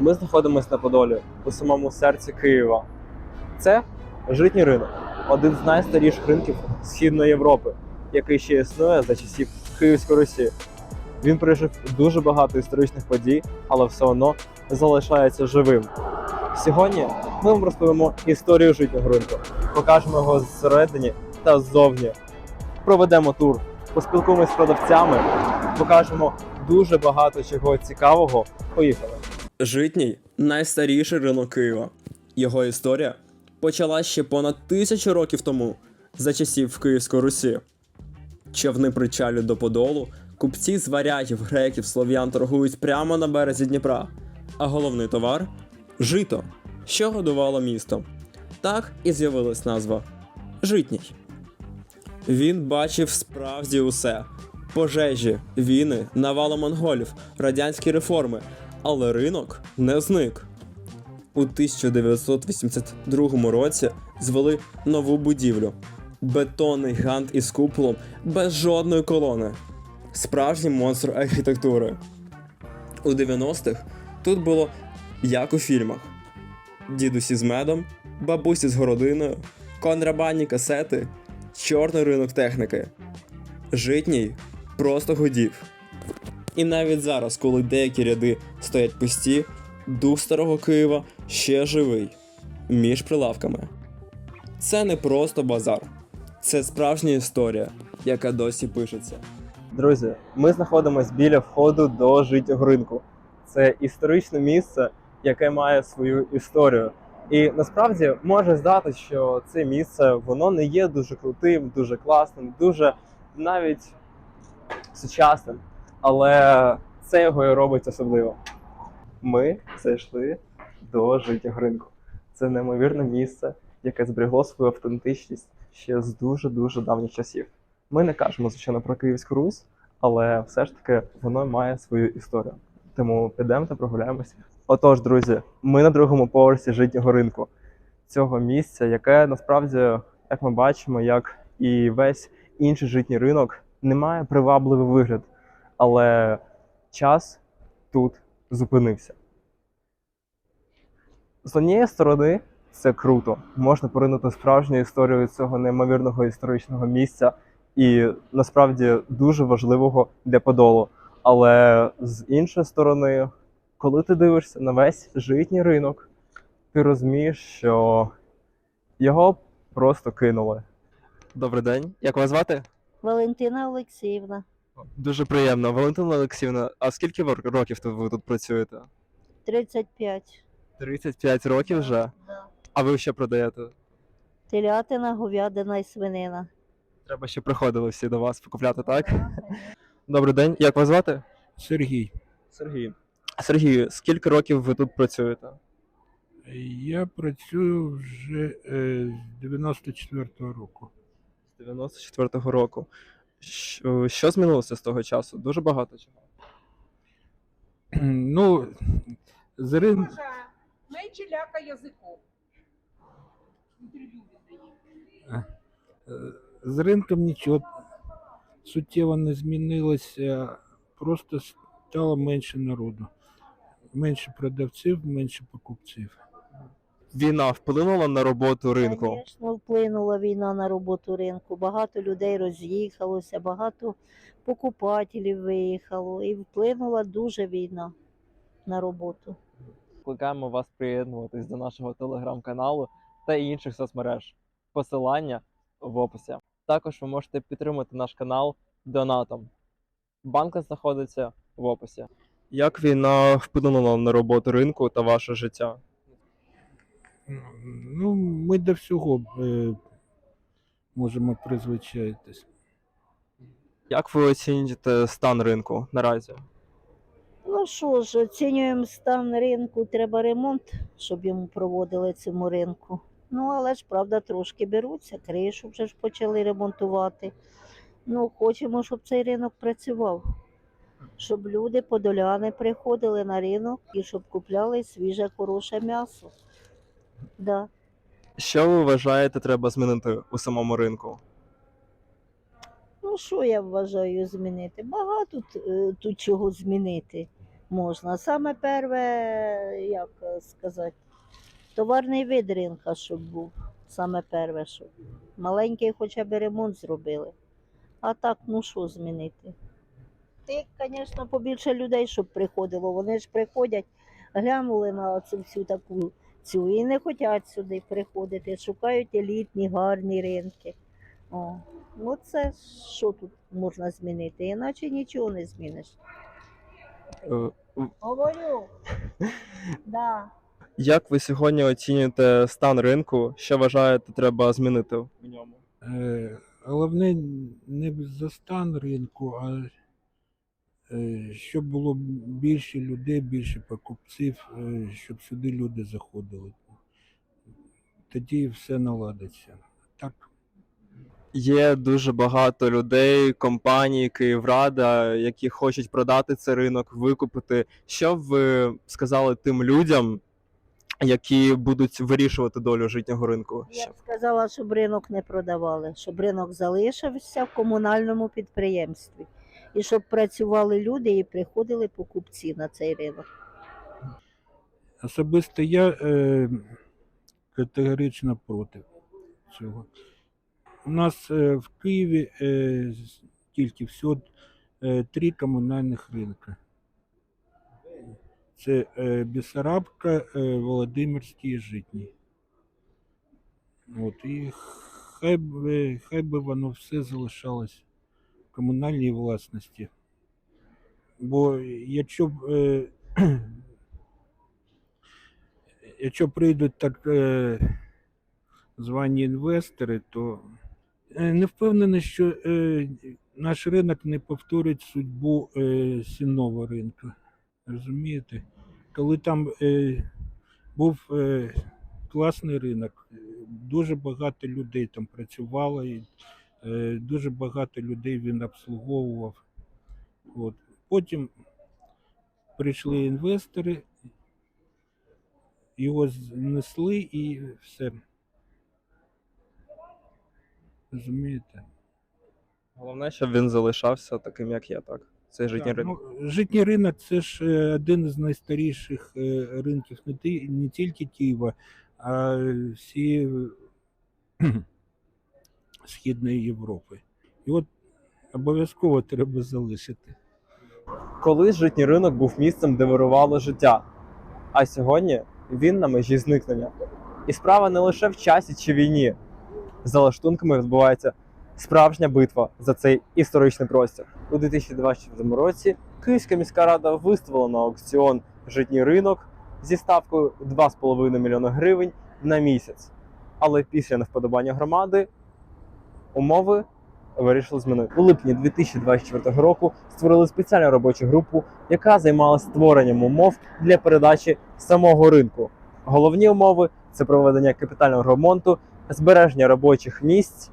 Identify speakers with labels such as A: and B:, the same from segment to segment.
A: Ми знаходимося на Подолі, у самому серці Києва. Це житній ринок, один з найстаріших ринків Східної Європи, який ще існує за часів Київської Русі. Він пережив дуже багато історичних подій, але все одно залишається живим. Сьогодні ми вам розповімо історію житнього ринку, покажемо його зсередині та ззовні. Проведемо тур, поспілкуємося з продавцями, покажемо дуже багато чого цікавого. Поїхали! Житній найстаріший ринок Києва. Його історія почалась ще понад тисячу років тому, за часів Київської Русі. Човни причалюють до Подолу, купці з варягів, греків, слов'ян торгують прямо на березі Дніпра. А головний товар жито, що годувало місто. Так і з'явилась назва Житній. Він бачив справді усе: пожежі, війни, навали монголів, радянські реформи, але ринок не зник. У 1982 році звели нову будівлю. Бетонний гант із куполом без жодної колони. Справжній монстр архітектури. У 90-х тут було як у фільмах: дідусі з медом, бабусі з городиною, контрабандні касети, чорний ринок техніки. Житній просто гудів. І навіть зараз, коли деякі ряди стоять пусті, дух старого Києва ще живий між прилавками. Це не просто базар, це справжня історія, яка досі пишеться. Друзі, ми знаходимося біля входу до життєвого ринку. Це історичне місце, яке має свою історію. І насправді може здати, що це місце воно не є дуже крутим, дуже класним, дуже навіть сучасним. Але це його і робить особливо. Ми зайшли до життєвого ринку. Це неймовірне місце, яке зберегло свою автентичність ще з дуже дуже давніх часів. Ми не кажемо, звичайно, про Київську Русь, але все ж таки воно має свою історію. Тому підемо та прогуляємося. Отож, друзі, ми на другому поверсі житнього ринку цього місця, яке насправді, як ми бачимо, як і весь інший житній ринок, не має привабливий вигляд, але час тут зупинився. З однієї сторони, це круто. Можна поринути справжню історію цього неймовірного історичного місця і насправді дуже важливого для Подолу. Але з іншої сторони, коли ти дивишся на весь житній ринок, ти розумієш, що його просто кинули. Добрий день. Як вас звати?
B: Валентина Олексіївна,
A: Дуже приємно. Валентина Олексіївна, а скільки ви років тут ви тут працюєте?
B: 35.
A: 35 років вже. А ви що продаєте?
B: Телятина, говядина і свинина.
A: Треба, щоб приходили всі до вас покупляти, так? Добрий день. Як вас звати?
C: Сергій,
A: Сергій. Сергій, скільки років ви тут працюєте?
C: я працюю вже е, з 94-го року.
A: З 94-го року. Що, що змінилося з того часу? Дуже багато чого.
C: Ну, з рин...
D: Менше ляка язиком. Інтерв'ю віддає.
C: е, з ринком нічого суттєво не змінилося, просто стало менше народу. Менше продавців, менше покупців.
A: Війна вплинула на роботу ринку.
B: Звісно, вплинула війна на роботу ринку. Багато людей роз'їхалося, багато покупателів виїхало. І вплинула дуже війна на роботу.
A: Кликаємо вас приєднуватись до нашого телеграм-каналу та інших соцмереж. Посилання в описі. Також ви можете підтримати наш канал донатом. Банка знаходиться в описі. Як війна вплинула на роботу ринку та ваше життя?
C: Ну, ми до всього е, можемо призвичаїтись.
A: Як ви оцінюєте стан ринку наразі?
B: Ну що ж, оцінюємо стан ринку, треба ремонт, щоб йому проводили цьому ринку. Ну, але ж, правда, трошки беруться, кришу вже ж почали ремонтувати. Ну, хочемо, щоб цей ринок працював, щоб люди, подоляни, приходили на ринок і щоб купляли свіже, хороше м'ясо. Да.
A: Що ви вважаєте, треба змінити у самому ринку?
B: Ну, що я вважаю змінити? Багато т- е, тут чого змінити. можна. Саме перше, як сказати, товарний вид ринка, щоб був. Саме перше, щоб маленький хоча б ремонт зробили. А так, ну що змінити? Ти, звісно, побільше людей, щоб приходило. Вони ж приходять, глянули на цю всю таку цю і не хочуть сюди приходити, шукають елітні, гарні ринки. О, ну це що тут можна змінити? Іначе нічого не зміниш.
A: Е,
B: Говорю. Да.
A: Як ви сьогодні оцінюєте стан ринку? Що вважаєте, треба змінити в ньому?
C: Е, Головне не за стан ринку, а щоб було більше людей, більше покупців, е, щоб сюди люди заходили. Тоді все наладиться. Так,
A: Є дуже багато людей, компаній, Київрада, які хочуть продати цей ринок, викупити. Що б ви сказали тим людям, які будуть вирішувати долю житнього ринку?
B: Я б сказала, щоб ринок не продавали, щоб ринок залишився в комунальному підприємстві. І щоб працювали люди і приходили покупці на цей ринок.
C: особисто я е, категорично проти цього. У нас е, в Києві е, тільки всього е, три комунальних ринки. Це е, Бісарабка, е, Володимирський і Житній. От, і хай, би, хай би воно все залишалось комунальній власності. Бо якщо е, якщо прийдуть так е, звані інвестори, то е, не впевнений, що е, наш ринок не повторить судьбу е, сінного ринку. Розумієте? Коли там е, був е, класний ринок, дуже багато людей там працювало, і дуже багато людей він обслуговував. От. Потім прийшли інвестори, його знесли і все. Розумієте?
A: Головне, щоб він залишався таким, як є, так. Цей житній
C: Так,
A: ринок.
C: Ну, житній ринок це ж е, один із найстаріших е, ринків не тільки Києва, а всі Східної Європи. І от обов'язково треба залишити.
A: Колись житній ринок був місцем, де вирувало життя, а сьогодні він на межі зникнення. І справа не лише в часі чи війні. За лаштунками відбувається справжня битва за цей історичний простір. У 2024 році Київська міська рада виставила на аукціон житній ринок зі ставкою 2,5 мільйона гривень на місяць. Але після невподобання громади умови вирішили змінити. У липні 2024 року створили спеціальну робочу групу, яка займалася створенням умов для передачі самого ринку. Головні умови це проведення капітального ремонту, збереження робочих місць.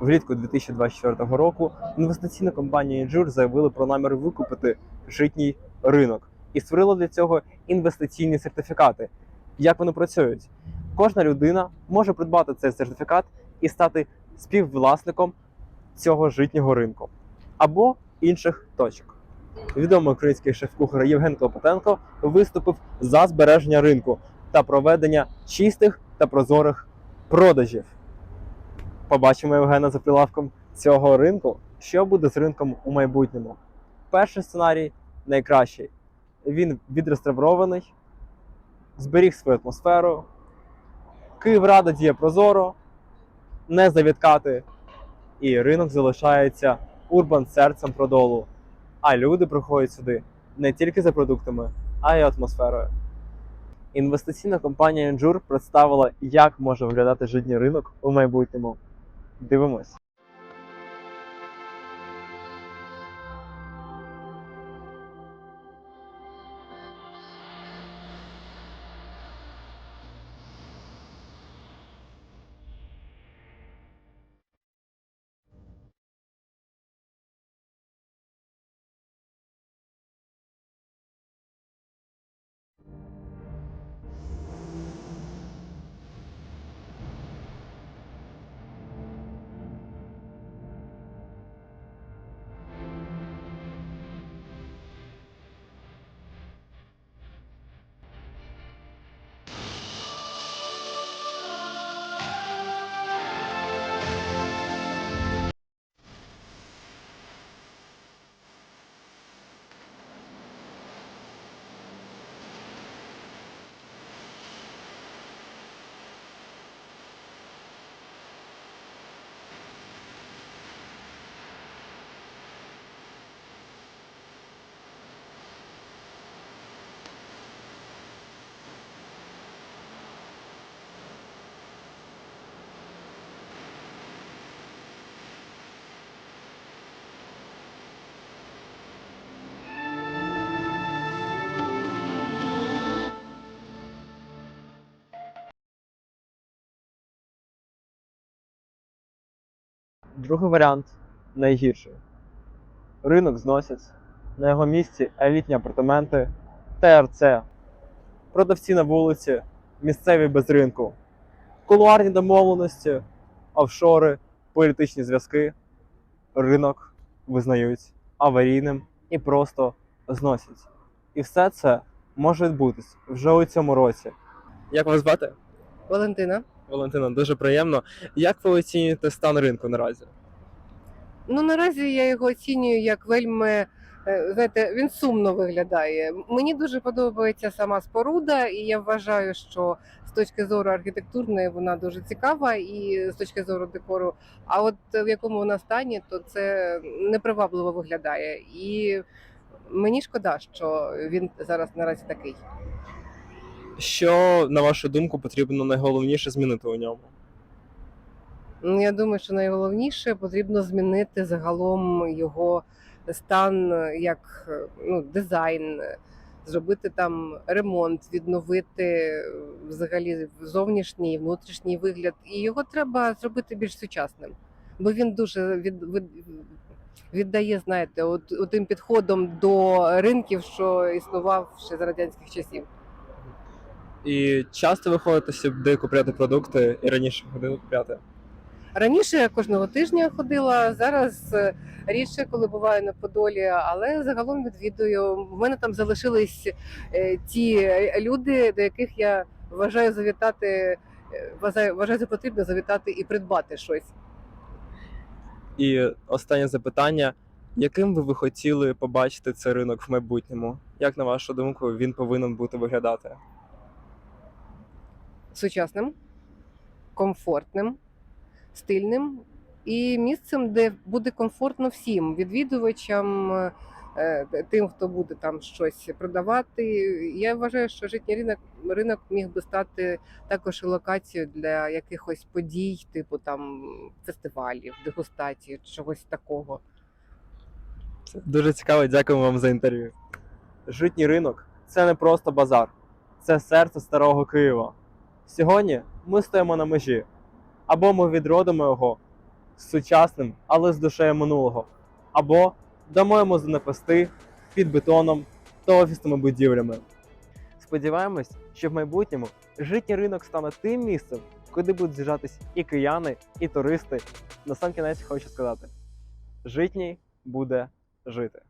A: Влітку 2024 року інвестиційна компанія Інжур заявили про намір викупити житній ринок і створила для цього інвестиційні сертифікати. Як вони працюють? Кожна людина може придбати цей сертифікат і стати співвласником цього житнього ринку або інших точок. Відомий український шеф-кухар Євген Клопотенко виступив за збереження ринку та проведення чистих та прозорих продажів. Побачимо Євгена за прилавком цього ринку. Що буде з ринком у майбутньому? Перший сценарій найкращий. Він відреставрований, зберіг свою атмосферу. Київрада діє прозоро, не завідкати, і ринок залишається урбан серцем продолу. А люди приходять сюди не тільки за продуктами, а й атмосферою. Інвестиційна компанія Інжур представила, як може виглядати житній ринок у майбутньому. Дивимось. Другий варіант найгірший. Ринок зносять. На його місці елітні апартаменти, ТРЦ, продавці на вулиці, місцеві без ринку, кулуарні домовленості, офшори, політичні зв'язки. Ринок визнають аварійним і просто зносять. І все це може відбутись вже у цьому році. Як вас звати?
E: Валентина.
A: Валентина, дуже приємно. Як ви оцінюєте стан ринку наразі?
E: Ну наразі я його оцінюю як вельми. е, Знаєте, він сумно виглядає. Мені дуже подобається сама споруда, і я вважаю, що з точки зору архітектурної вона дуже цікава, і з точки зору декору. А от в якому вона стані, то це непривабливо виглядає. І мені шкода, що він зараз наразі такий.
A: Що, на вашу думку, потрібно найголовніше змінити у ньому?
E: Ну, Я думаю, що найголовніше потрібно змінити загалом його стан як ну, дизайн, зробити там ремонт, відновити е, взагалі зовнішній внутрішній вигляд. І його треба зробити більш сучасним, бо він дуже від, від, віддає, знаєте, от, тим підходом до ринків, що існував ще за радянських часів.
A: І часто ви ходите сюди купляти продукти і раніше ходили купляти?
E: Раніше я кожного тижня ходила, зараз е, рідше, коли буваю на Подолі, але загалом відвідую. У мене там залишились е, ті е, люди, до яких я вважаю завітати, вважаю, вважаю за потрібно завітати і придбати щось.
A: І останнє запитання: яким би ви хотіли побачити цей ринок в майбутньому? Як на вашу думку, він повинен бути виглядати?
E: Сучасним, комфортним, стильним і місцем, де буде комфортно всім відвідувачам, е, тим, хто буде там щось продавати. Я вважаю, що житній ринок ринок міг би стати також і локацією для якихось подій, типу там фестивалів, дегустацій, чогось такого.
A: Дуже цікаво, дякуємо вам за інтерв'ю. Житній ринок це не просто базар, це серце старого Києва. Сьогодні ми стоїмо на межі, або ми відродимо його з сучасним, але з душею минулого, або дамо йому занепасти під бетоном та офісними будівлями. Сподіваємось, що в майбутньому житній ринок стане тим місцем, куди будуть з'їжджатись і кияни, і туристи. На сам кінець хочу сказати: житній буде жити.